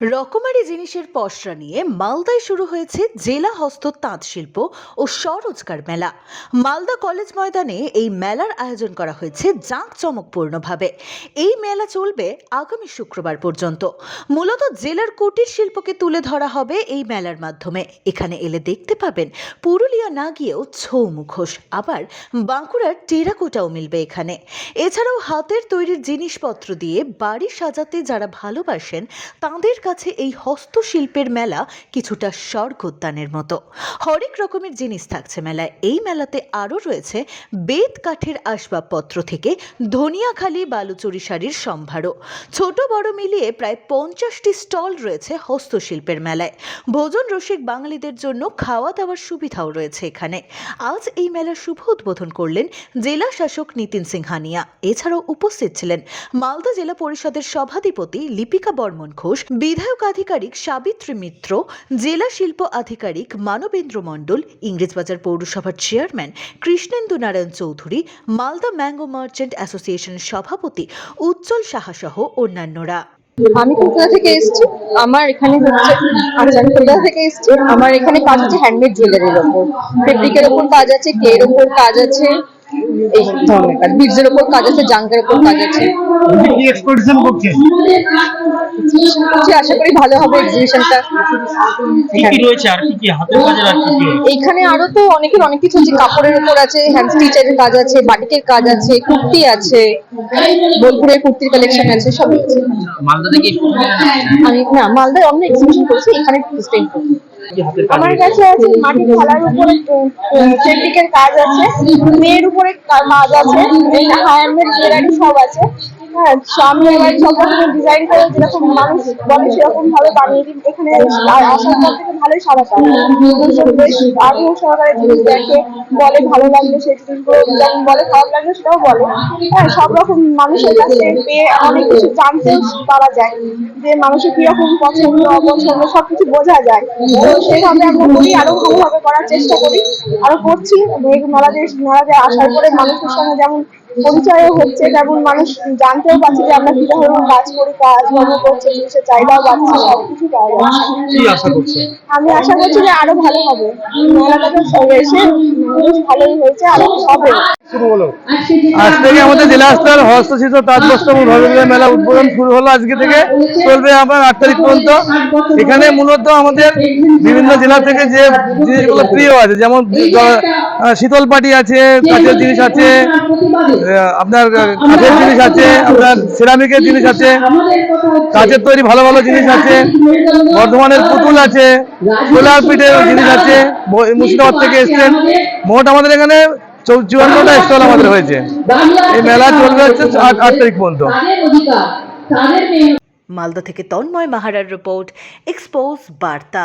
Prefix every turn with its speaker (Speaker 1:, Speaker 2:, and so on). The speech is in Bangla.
Speaker 1: রকমারি জিনিসের পসরা নিয়ে মালদায় শুরু হয়েছে জেলা হস্ত তাঁত শিল্প ও স্বরোজগার মেলা। মালদা কলেজ ময়দানে এই মেলার আয়োজন করা হয়েছে জাঁকজমকপূর্ণভাবে। এই মেলা চলবে আগামী শুক্রবার পর্যন্ত। মূলত জেলার কুটির শিল্পকে তুলে ধরা হবে এই মেলার মাধ্যমে। এখানে এলে দেখতে পাবেন পুরুলিয়া না গিয়েও ছৌ মুখোশ, আবার বাঁকুড়ার টেরাকোটাও মিলবে এখানে। এছাড়াও হাতের তৈরির জিনিসপত্র দিয়ে বাড়ি সাজাতে যারা ভালোবাসেন, তাঁদের কাছে এই হস্তশিল্পের মেলা কিছুটা স্বর্গোদ্যানের মতো। হরেক রকমের জিনিস থাকছে মেলায়। এই মেলাতে আরও রয়েছে বেত কাঠের আসবাবপত্র থেকে ধনিয়াখালি বালুচুরি শাড়ির সম্ভারও। ছোট বড় মিলিয়ে প্রায় পঞ্চাশটি স্টল রয়েছে হস্তশিল্পের মেলায়। ভোজন রসিক বাঙালিদের জন্য খাওয়া দাওয়ার সুবিধাও রয়েছে এখানে। আজ এই মেলার শুভ উদ্বোধন করলেন জেলা শাসক নিতিন সিংহানিয়া এছাড়াও উপস্থিত ছিলেন মালদা জেলা পরিষদের সভাধিপতি লিপিকা বর্মন ঘোষ বিধায়ক আধিকারিক সাবিত্রী মিত্র, জেলা শিল্প আধিকারিক মানবেন্দ্র মণ্ডল, ইংরেজবাজার পৌরসভার chairman Krishnendu Narayan Chowdhury, Malda mango merchant অ্যাসোসিয়েশনের সভাপতি উজ্জ্বল সাহা সহ অন্যান্যরা।
Speaker 2: আমি কলকাতা থেকে এসেছি? আমার এখানে হচ্ছে আচ্ছা আমি কলকাতা থেকে এসেছি? আমার এখানে কাজ হচ্ছে হ্যান্ডমেড জুয়েলারির ওপর। ফেব্রিকের ওপর কাজ আছে ক্লের ওপর কাজ আছে। এই ধরনের কাজ। বিডসের ওপর কাজ আছে জাঙ্কের ওপর কাজ আছে।
Speaker 3: এক্সপোজিশন
Speaker 2: আশা করি ভালো হবে এক্সিবিশনটা
Speaker 3: কি কি রয়েছে আর কি কি হাতের কাজের আর কি কি
Speaker 2: আরও তো অনেকের অনেক কিছু আছে। কাপড়ের উপর আছে হ্যান্ড স্টিচারের কাজ আছে বাটিকের কাজ আছে কুর্তি আছে বোলপুরের কুর্তির কালেকশন আছে সব আছে।
Speaker 4: মালদা থেকে
Speaker 2: আমি না মালদায় অন্য এক্সিবিশন করেছি এখানে স্পেন্ড করি
Speaker 3: কি হাতের কাজ
Speaker 5: আমার কাছে আছে মাটির থালার উপরে ফেব্রিকের কাজ আছে মেয়ের উপরে কাজ আছে হ্যান্ডমেড জুয়েলারি সব আছে। হ্যাঁ সব মানুষ এখানে আসার বলে ভালো হ্যাঁ সব রকম মানুষের কাছে পেয়ে অনেক কিছু জানতেও পারা যায় যে মানুষের কীরকম পছন্দ, অপছন্দ, সবকিছু বোঝা যায়। তো সেভাবে আমরা করি আরও ভালোভাবে করার চেষ্টা করি, আরও করছি। এই মেলাতে মেলাতে আসার পরে মানুষের সঙ্গে যেমন পরিচয়ও হচ্ছে তেমন মানুষ জানতেও পারছে যে আমরা কীভাবে কাজ করি কাজকর্ম করছে জিনিসের চাহিদাও বাড়ছে সবকিছু পাওয়া যাচ্ছে
Speaker 3: কি
Speaker 5: আমি আশা করছি যে আরও ভালো হবে। মেলাটাতে সব এসে ভালোই হয়েছে আরও হবে।
Speaker 6: আজ থেকে আমাদের জেলা স্তর হস্তশিল্প তাঁত বস্ত্র মেলা উদ্বোধন শুরু হলো আজকে থেকে চলবে আমার আট তারিখ পর্যন্ত। এখানে মূলত আমাদের বিভিন্ন জেলা থেকে যে জিনিসগুলো প্রিয় আছে যেমন শীতল পাটি আছে কাঠের জিনিস আছে আপনার কাঠের জিনিস আছে আপনার সিরামিকের জিনিস আছে কাঠের তৈরি ভালো ভালো জিনিস আছে বর্ধমানের পুতুল আছে সোলার পিঠের জিনিস আছে মুর্শিদাবাদ থেকে এসছেন। মোট আমাদের এখানে চুয়ান্নটা স্টল আমাদের হয়েছে। এই মেলা চলবে হচ্ছে আট আট তারিখ পর্যন্ত।
Speaker 1: মালদা থেকে তন্ময় মাহারার রিপোর্ট এক্সপোজ বার্তা।